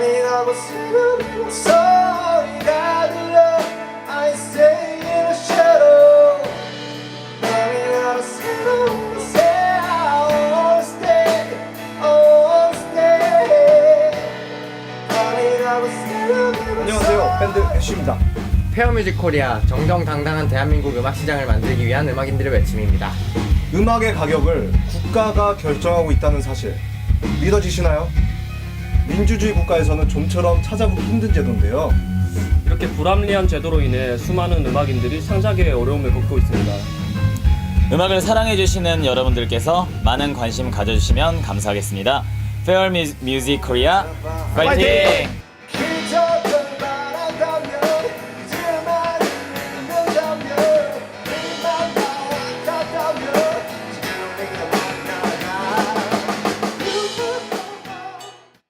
밤이라고 스르르 소리가 들려 I stay in the shadow 밤이라고 스르르 say I wanna stay I wanna stay 밤이라고 스르르 안녕하세요 밴드 애쉬입니다 페어뮤직 코리아 정정당당한 대한민국 음악 시장을 만들기 위한 음악인들의 외침입니다. 음악의 가격을 국가가 결정하고 있다는 사실 믿어지시나요? 민주주의 국가에서는 좀처럼 찾아보기 힘든 제도인데요. 이렇게 불합리한 제도로 인해 수많은 음악인들이 창작에 어려움을 겪고 있습니다. 음악을 사랑해주시는 여러분들께서 많은 관심 가져주시면 감사하겠습니다. 페얼 뮤직 코리아 파이팅!